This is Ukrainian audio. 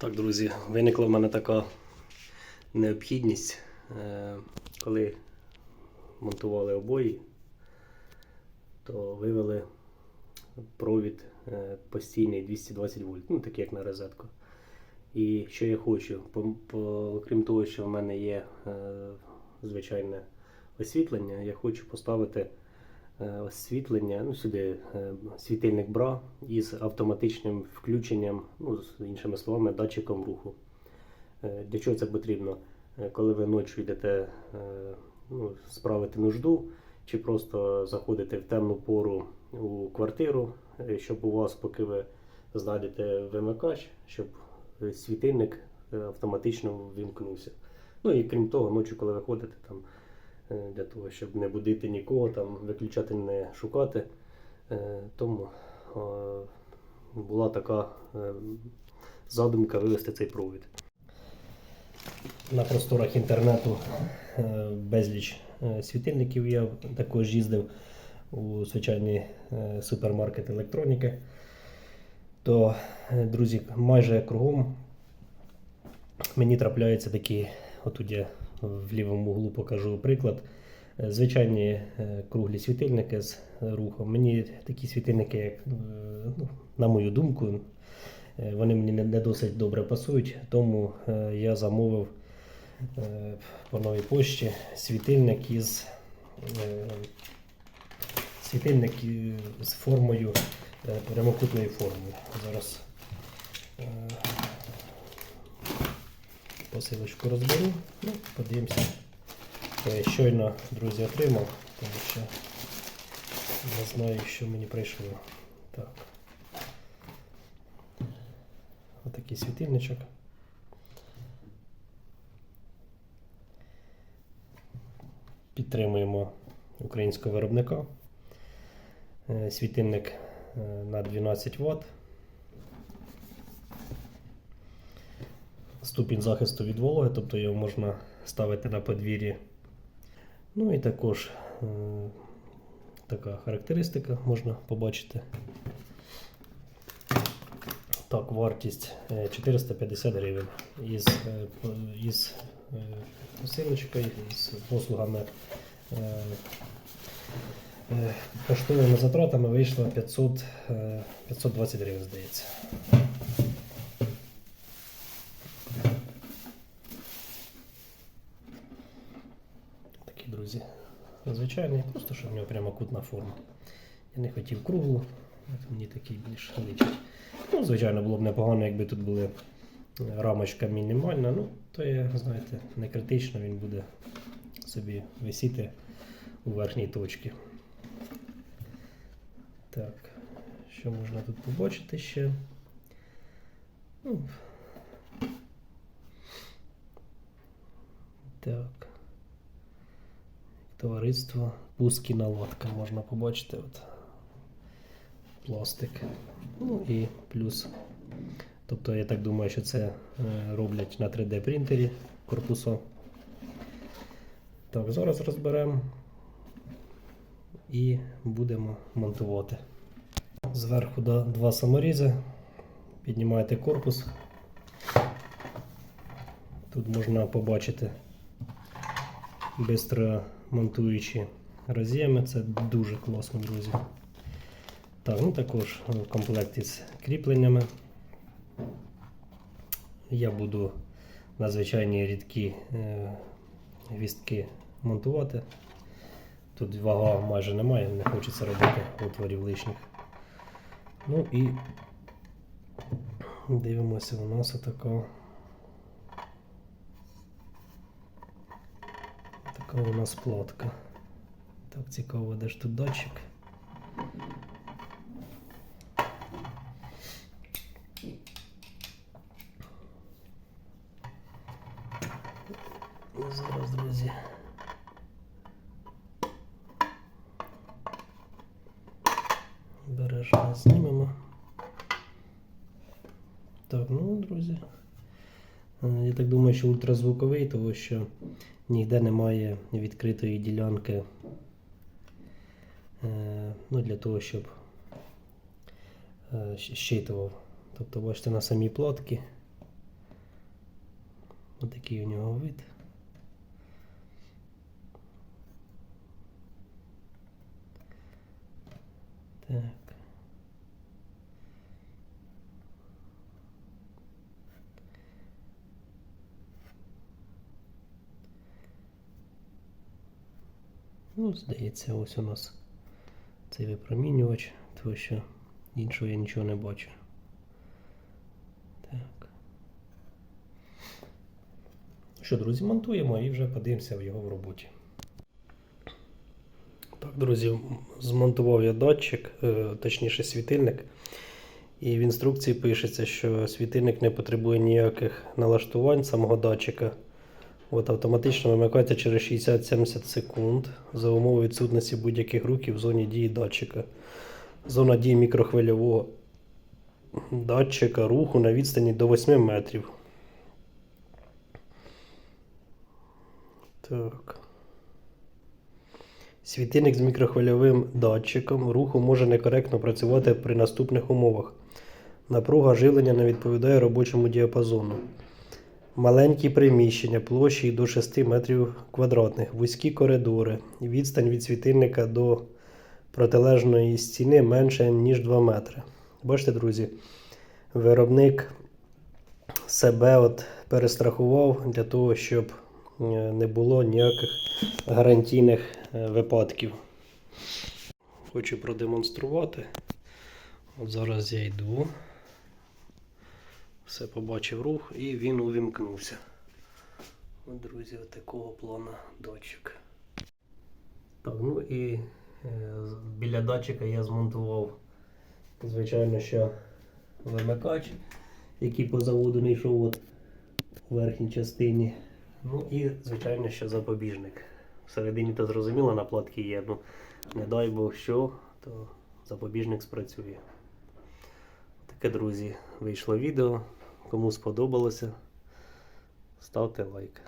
Так, друзі, виникла в мене така необхідність, е, коли монтували обої, то вивели провід е, постійний 220 вольт, ну такий як на розетку. І що я хочу, окрім того, що в мене є е, звичайне освітлення, я хочу поставити освітлення, ну сюди е, світильник бра із автоматичним включенням, ну, з іншими словами, датчиком руху. Е, Для чого це потрібно? Е, Коли ви ночі йдете е, ну, справити нужду, чи просто заходите в темну пору у квартиру, е, щоб у вас, поки ви знайдете вимикач, щоб е, світильник е, автоматично вімкнувся. Ну і крім того, ночі, коли ви ходите там, е, для того, щоб не будити нікого, там, виключати не шукати. Е, Тому е, була така е, задумка вивести цей провід. На просторах інтернету е, безліч е, світильників. Я також їздив у звичайний е, супермаркет електроніки. То, е, друзі, майже кругом мені трапляються такі, отут я в лівому углу покажу приклад. Е, Звичайні е, круглі світильники з рухом. Мені такі світильники, як, е, ну, на мою думку, вони мені не, досить добре пасують, тому я замовив по новій пошті світильник із світильник з формою прямокутною формою. Зараз посилочку розберу. Ну, подивимося. Е, Щойно, друзі, отримав, тому що не знаю, що мені прийшло. Так. Отакий світильничок. Підтримуємо українського виробника. Е, Світильник е, на 12 Вт. Ступінь захисту від вологи, тобто його можна ставити на подвір'ї. Ну і також е, така характеристика можна побачити. Так, вартість е, 450 гривень із, е, із е, посилочкою, з послугами. е, е, Коштовими затратами вийшло 500, е, 520 гривень, здається. Такі, друзі, звичайний, просто щоб в нього прямокутна форма. Я не хотів круглу, от мені такий більш личить. Ну, звичайно, було б непогано, якби тут були е, рамочка мінімальна, ну, то є, знаєте, не критично, він буде собі висіти у верхній точці. Так, що можна тут побачити ще? Ну, так. Товариство Пуски наладка можна побачити. От. Пластик. Ну і плюс. Тобто я так думаю, що це е, роблять на 3D принтері корпусу. Так, зараз розберемо і будемо монтувати. Зверху два саморізи. Піднімаєте корпус. Тут можна побачити бистро монтуючі роз'єми. Це дуже класно, друзі. Так, ну також в комплекті з кріпленнями. Я буду на звичайні рідкі е, гвістки монтувати. Тут вага майже немає, не хочеться робити отворів лишніх. Ну і дивимося, у нас отака. Така у нас платка. Так, цікаво, де ж тут датчик. Зараз, друзі. Бережно знімемо. Так, ну, друзі. Е, Я так думаю, що ультразвуковий, тому що ніде немає відкритої ділянки е, ну, для того, щоб е, щитував. Тобто, бачите, на самій платці Отакий у нього вид. Так. Ну, здається, ось у нас цей випромінювач, тому що іншого я нічого не бачу. Так. Що, друзі, монтуємо і вже подивимося в його в роботі. Так, друзі, змонтував я датчик, е, точніше світильник. І в інструкції пишеться, що світильник не потребує ніяких налаштувань самого датчика. От автоматично вимикається через 60-70 секунд за умови відсутності будь-яких рухів в зоні дії датчика. Зона дії мікрохвильового датчика руху на відстані до 8 метрів. Так. Світильник з мікрохвильовим датчиком руху може некоректно працювати при наступних умовах. Напруга живлення не відповідає робочому діапазону. Маленькі приміщення площею до 6 метрів квадратних, вузькі коридори, відстань від світильника до протилежної стіни менше, ніж 2 метри. Бачите, друзі, виробник себе от перестрахував для того, щоб е, не було ніяких гарантійних е, випадків. Хочу продемонструвати. От зараз я йду. Все побачив рух і він увімкнувся. От, друзі, такого плану датчик. Так, ну і е, біля датчика я змонтував, звичайно, що вимикач, який по заводу не йшов у верхній частині. Ну і, звичайно, що запобіжник. Всередині то зрозуміло, на платки є. Ну, не дай Бог що, то запобіжник спрацює. Таке, друзі, вийшло відео. Кому сподобалося, ставте лайк.